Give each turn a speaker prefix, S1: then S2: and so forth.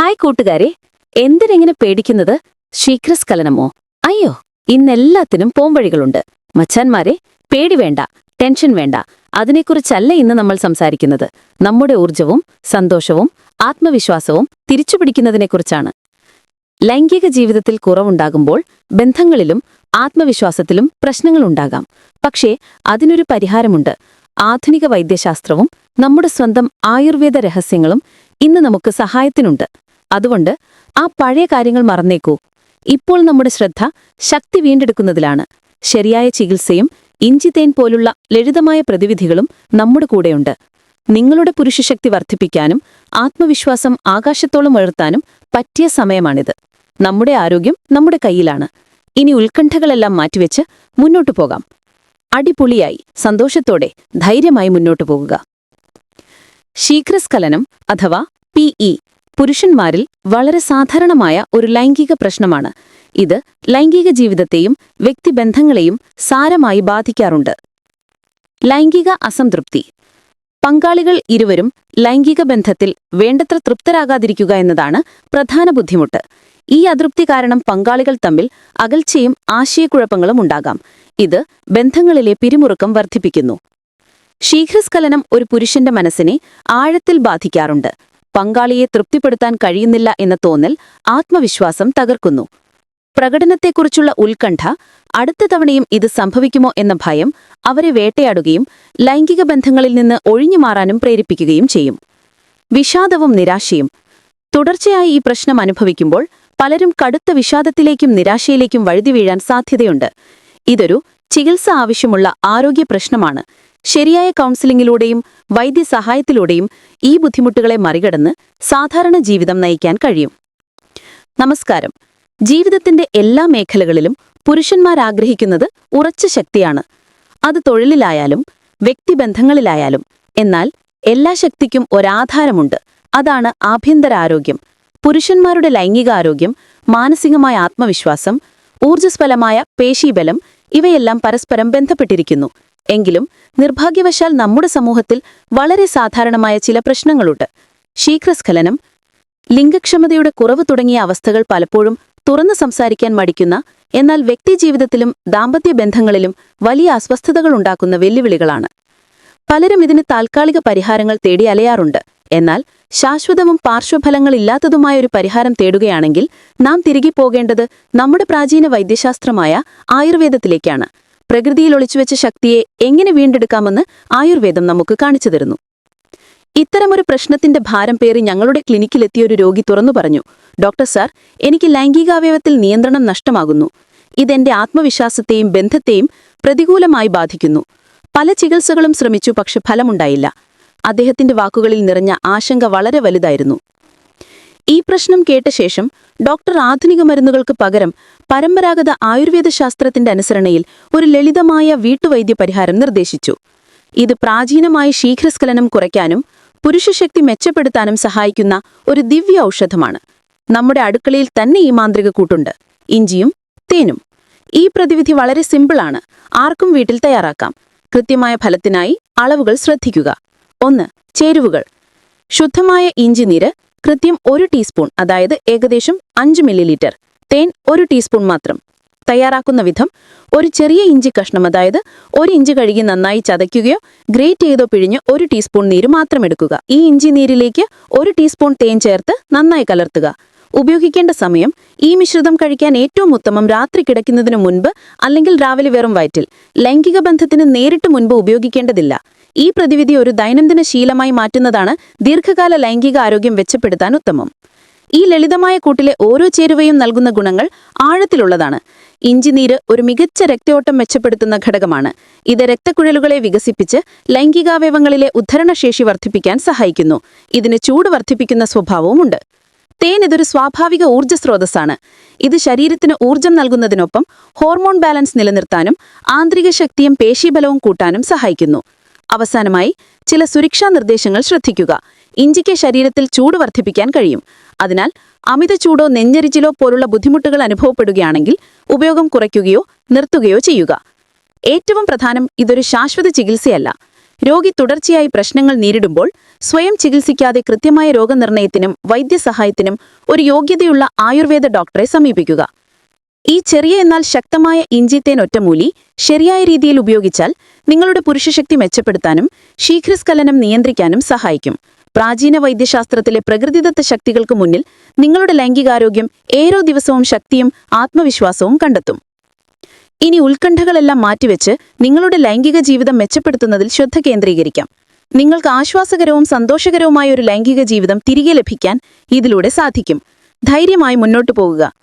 S1: Hi കൂട്ടുകാരെ എന്തിനെങ്ങനെ പേടിക്കുന്നത്? ശീഘ്രസ്ഖലനമോ അയ്യോ ഇന്നെല്ലാത്തിനും പോംവഴികളുണ്ട്. മച്ചാന്മാരെ പേടി വേണ്ട ടെൻഷൻ വേണ്ട. അതിനെക്കുറിച്ചല്ല ഇന്ന് നമ്മൾ സംസാരിക്കുന്നത്. നമ്മുടെ ഊർജവും സന്തോഷവും ആത്മവിശ്വാസവും തിരിച്ചുപിടിക്കുന്നതിനെക്കുറിച്ചാണ്. ലൈംഗിക ജീവിതത്തിൽ കുറവുണ്ടാകുമ്പോൾ ബന്ധങ്ങളിലും ആത്മവിശ്വാസത്തിലും പ്രശ്നങ്ങളുണ്ടാകാം. പക്ഷേ അതിനൊരു പരിഹാരമുണ്ട്. ആധുനിക വൈദ്യശാസ്ത്രവും നമ്മുടെ സ്വന്തം ആയുർവേദ രഹസ്യങ്ങളും ഇന്ന് നമുക്ക് സഹായത്തിനുണ്ട്. അതുകൊണ്ട് ആ പഴയ കാര്യങ്ങൾ മറന്നേക്കൂ. ഇപ്പോൾ നമ്മുടെ ശ്രദ്ധ ശക്തി വീണ്ടെടുക്കുന്നതിലാണ്. ശരിയായ ചികിത്സയും ഇഞ്ചിതേൻ പോലുള്ള ലളിതമായ പ്രതിവിധികളും നമ്മുടെ കൂടെയുണ്ട്. നിങ്ങളുടെ പുരുഷശക്തി വർദ്ധിപ്പിക്കാനും ആത്മവിശ്വാസം ആകാശത്തോളം ഉയർത്താനും പറ്റിയ സമയമാണിത്. നമ്മുടെ ആരോഗ്യം നമ്മുടെ കയ്യിലാണ്. ഇനി ഉത്കണ്ഠകളെല്ലാം മാറ്റിവെച്ച് മുന്നോട്ടു പോകാം. അടിപൊളിയായി. സന്തോഷത്തോടെ ധൈര്യമായി മുന്നോട്ടു പോകുക. ശീഘ്രസ്ഖലനം അഥവാ പി പുരുഷന്മാരിൽ വളരെ സാധാരണമായ ഒരു ലൈംഗിക പ്രശ്നമാണ്. ഇത് ലൈംഗിക ജീവിതത്തെയും വ്യക്തിബന്ധങ്ങളെയും സാരമായി ബാധിക്കാറുണ്ട്. ലൈംഗിക അസംതൃപ്തി. പങ്കാളികൾ ഇരുവരും ലൈംഗിക ബന്ധത്തിൽ വേണ്ടത്ര തൃപ്തരാകാതിരിക്കുക എന്നതാണ് പ്രധാന ബുദ്ധിമുട്ട്. ഈ അതൃപ്തി കാരണം പങ്കാളികൾ തമ്മിൽ അകൽച്ചയും ആശയക്കുഴപ്പങ്ങളും ഉണ്ടാകാം. ഇത് ബന്ധങ്ങളിലെ പിരിമുറുക്കം വർദ്ധിപ്പിക്കുന്നു. ശീഘ്രസ്ഖലനം ഒരു പുരുഷന്റെ മനസ്സിനെ ആഴത്തിൽ ബാധിക്കാറുണ്ട്. പങ്കാളിയെ തൃപ്തിപ്പെടുത്താൻ കഴിയുന്നില്ല എന്ന തോന്നൽ ആത്മവിശ്വാസം തകർക്കുന്നു. പ്രകടനത്തെക്കുറിച്ചുള്ള ഉത്കണ്ഠ അടുത്ത തവണയും ഇത് സംഭവിക്കുമോ എന്ന ഭയം അവരെ വേട്ടയാടുകയും ലൈംഗിക ബന്ധങ്ങളിൽ നിന്ന് ഒഴിഞ്ഞുമാറാനും പ്രേരിപ്പിക്കുകയും ചെയ്യും. വിഷാദവും നിരാശയും. തുടർച്ചയായി ഈ പ്രശ്നം അനുഭവിക്കുമ്പോൾ പലരും കടുത്ത വിഷാദത്തിലേക്കും നിരാശയിലേക്കും വഴുതി വീഴാൻ സാധ്യതയുണ്ട്. ഇതൊരു ചികിത്സ ആവശ്യമുള്ള ആരോഗ്യ പ്രശ്നമാണ്. ശരിയായ കൗൺസിലിംഗിലൂടെയും വൈദ്യസഹായത്തിലൂടെയും ഈ ബുദ്ധിമുട്ടുകളെ മറികടന്ന് സാധാരണ ജീവിതം നയിക്കാൻ കഴിയും. നമസ്കാരം. ജീവിതത്തിന്റെ എല്ലാ മേഖലകളിലും പുരുഷന്മാരാഗ്രഹിക്കുന്നത് ഉറച്ച ശക്തിയാണ്. അത് തൊഴിലിലായാലും വ്യക്തിബന്ധങ്ങളിലായാലും എന്നാൽ എല്ലാ ശക്തിക്കും ഒരാധാരമുണ്ട്. അതാണ് ആഭ്യന്തര ആരോഗ്യം പുരുഷന്മാരുടെ ലൈംഗികാരോഗ്യം മാനസികമായ ആത്മവിശ്വാസം ഊർജസ്വലമായ പേശീബലം ഇവയെല്ലാം പരസ്പരം ബന്ധപ്പെട്ടിരിക്കുന്നു. എങ്കിലും നിർഭാഗ്യവശാൽ നമ്മുടെ സമൂഹത്തിൽ വളരെ സാധാരണമായ ചില പ്രശ്നങ്ങളുണ്ട്. ശീഘ്രസ്ഖലനം ലിംഗക്ഷമതയുടെ കുറവ് തുടങ്ങിയ അവസ്ഥകൾ പലപ്പോഴും തുറന്നു സംസാരിക്കാൻ മടിക്കുന്ന എന്നാൽ വ്യക്തിജീവിതത്തിലും ദാമ്പത്യ ബന്ധങ്ങളിലും വലിയ അസ്വസ്ഥതകൾ ഉണ്ടാക്കുന്ന വെല്ലുവിളികളാണ്. പലരും ഇതിന് താൽക്കാലിക പരിഹാരങ്ങൾ തേടി അലയാറുണ്ട്. എന്നാൽ ശാശ്വതവും പാർശ്വഫലങ്ങളില്ലാത്തതുമായ ഒരു പരിഹാരം തേടുകയാണെങ്കിൽ നാം തിരികെ പോകേണ്ടത് നമ്മുടെ പ്രാചീന വൈദ്യശാസ്ത്രമായ ആയുർവേദത്തിലേക്കാണ്. പ്രകൃതിയിൽ ഒളിച്ചുവെച്ച ശക്തിയെ എങ്ങനെ വീണ്ടെടുക്കാമെന്ന് ആയുർവേദം നമുക്ക് കാണിച്ചു തരുന്നു. ഇത്തരമൊരു പ്രശ്നത്തിന്റെ ഭാരം പേറി ഞങ്ങളുടെ ക്ലിനിക്കിലെത്തിയ ഒരു രോഗി തുറന്നു പറഞ്ഞു ഡോക്ടർ സാർ എനിക്ക് ലൈംഗികാവയവത്തിൽ നിയന്ത്രണം നഷ്ടമാകുന്നു. ഇതെന്റെ ആത്മവിശ്വാസത്തെയും ബന്ധത്തെയും പ്രതികൂലമായി ബാധിക്കുന്നു. പല ചികിത്സകളും ശ്രമിച്ചു പക്ഷെ ഫലമുണ്ടായില്ല. അദ്ദേഹത്തിന്റെ വാക്കുകളിൽ നിറഞ്ഞ ആശങ്ക വളരെ വലുതായിരുന്നു. ഈ പ്രശ്നം കേട്ട ശേഷം ഡോക്ടർ ആധുനിക മരുന്നുകൾക്ക് പകരം പരമ്പരാഗത ആയുർവേദ ശാസ്ത്രത്തിന്റെ അനുസരണയിൽ ഒരു ലളിതമായ വീട്ടുവൈദ്യ പരിഹാരം നിർദ്ദേശിച്ചു. ഇത് പ്രാചീനമായ ശീഘ്രസ്ഖലനം കുറയ്ക്കാനും പുരുഷശക്തി മെച്ചപ്പെടുത്താനും സഹായിക്കുന്ന ഒരു ദിവ്യ ഔഷധമാണ്. നമ്മുടെ അടുക്കളയിൽ തന്നെ ഈ മാന്ത്രിക കൂട്ടുണ്ട്. ഇഞ്ചിയും തേനും. ഈ പ്രതിവിധി വളരെ സിമ്പിളാണ്. ആർക്കും വീട്ടിൽ തയ്യാറാക്കാം. കൃത്യമായ ഫലത്തിനായി അളവുകൾ ശ്രദ്ധിക്കുക. ഒന്ന് ചേരുവകൾ. ശുദ്ധമായ ഇഞ്ചിനീര് കൃത്യം ഒരു ടീസ്പൂൺ അതായത് ഏകദേശം അഞ്ച് മില്ലിലിറ്റർ തേൻ ഒരു ടീസ്പൂൺ മാത്രം. തയ്യാറാക്കുന്ന വിധം ഒരു ചെറിയ ഇഞ്ചി കഷ്ണം അതായത് ഒരു ഇഞ്ചി കഴുകി നന്നായി ചതയ്ക്കുകയോ ഗ്രേറ്റ് ചെയ്തോ പിഴിഞ്ഞ് ഒരു ടീസ്പൂൺ നീര് മാത്രം എടുക്കുക. ഈ ഇഞ്ചി നീരിലേക്ക് ഒരു ടീസ്പൂൺ തേൻ ചേർത്ത് നന്നായി കലർത്തുക. ഉപയോഗിക്കേണ്ട സമയം ഈ മിശ്രിതം കഴിക്കാൻ ഏറ്റവും ഉത്തമം രാത്രി കിടക്കുന്നതിന് മുൻപ് അല്ലെങ്കിൽ രാവിലെ വെറും വയറ്റിൽ. ലൈംഗിക ബന്ധത്തിന് നേരിട്ട് മുൻപ് ഉപയോഗിക്കേണ്ടതില്ല. ഈ പ്രതിവിധി ഒരു ദൈനംദിന ശീലമായി മാറ്റുന്നതാണ് ദീർഘകാല ലൈംഗിക ആരോഗ്യം മെച്ചപ്പെടുത്താൻ ഉത്തമം. ഈ ലളിതമായ കൂട്ടിലെ ഓരോ ചേരുവയും നൽകുന്ന ഗുണങ്ങൾ ആഴത്തിലുള്ളതാണ്. ഇഞ്ചിനീര് ഒരു മികച്ച രക്തയോട്ടം മെച്ചപ്പെടുത്തുന്ന ഘടകമാണ്. ഇത് രക്തക്കുഴലുകളെ വികസിപ്പിച്ച് ലൈംഗികാവയവങ്ങളിലെ ഉദ്ധരണശേഷി വർദ്ധിപ്പിക്കാൻ സഹായിക്കുന്നു. ഇതിന് ചൂട് വർദ്ധിപ്പിക്കുന്ന സ്വഭാവവുമുണ്ട്. തേൻ ഇതൊരു സ്വാഭാവിക ഊർജ സ്രോതസ്സാണ് ഇത് ശരീരത്തിന് ഊർജം നൽകുന്നതിനൊപ്പം ഹോർമോൺ ബാലൻസ് നിലനിർത്താനും ആന്തരിക ശക്തിയും പേശീബലവും കൂട്ടാനും സഹായിക്കുന്നു. അവസാനമായി ചില സുരക്ഷാ നിർദ്ദേശങ്ങൾ ശ്രദ്ധിക്കുക. ഇഞ്ചിക്ക് ശരീരത്തിൽ ചൂട് വർദ്ധിപ്പിക്കാൻ കഴിയും. അതിനാൽ അമിത ചൂടോ നെഞ്ഞരിച്ചിലോ പോലുള്ള ബുദ്ധിമുട്ടുകൾ അനുഭവപ്പെടുകയാണെങ്കിൽ ഉപയോഗം കുറയ്ക്കുകയോ നിർത്തുകയോ ചെയ്യുക. ഏറ്റവും പ്രധാനം ഇതൊരു ശാശ്വത ചികിത്സയല്ല. രോഗി തുടർച്ചയായി പ്രശ്നങ്ങൾ നേരിടുമ്പോൾ സ്വയം ചികിത്സിക്കാതെ കൃത്യമായ രോഗനിർണയത്തിനും വൈദ്യസഹായത്തിനും ഒരു യോഗ്യതയുള്ള ആയുർവേദ ഡോക്ടറെ സമീപിക്കുക. ഈ ചെറിയ എന്നാൽ ശക്തമായ ഇഞ്ചിത്തേൻ ഒറ്റമൂലി ശരിയായ രീതിയിൽ ഉപയോഗിച്ചാൽ നിങ്ങളുടെ പുരുഷശക്തി മെച്ചപ്പെടുത്താനും ശീഘ്രസ്ഖലനം നിയന്ത്രിക്കാനും സഹായിക്കും. പ്രാചീന വൈദ്യശാസ്ത്രത്തിലെ പ്രകൃതിദത്ത ശക്തികൾക്ക് മുന്നിൽ നിങ്ങളുടെ ലൈംഗികാരോഗ്യം ഏരോ ദിവസവും ശക്തിയും ആത്മവിശ്വാസവും കണ്ടെത്തും. ഇനി ഉത്കണ്ഠകളെല്ലാം മാറ്റിവെച്ച് നിങ്ങളുടെ ലൈംഗിക ജീവിതം മെച്ചപ്പെടുത്തുന്നതിൽ ശ്രദ്ധ കേന്ദ്രീകരിക്കാം. നിങ്ങൾക്ക് ആശ്വാസകരവും സന്തോഷകരവുമായ ഒരു ലൈംഗിക ജീവിതം തിരികെ ലഭിക്കാൻ ഇതിലൂടെ സാധിക്കും. ധൈര്യമായി മുന്നോട്ടു പോകുക.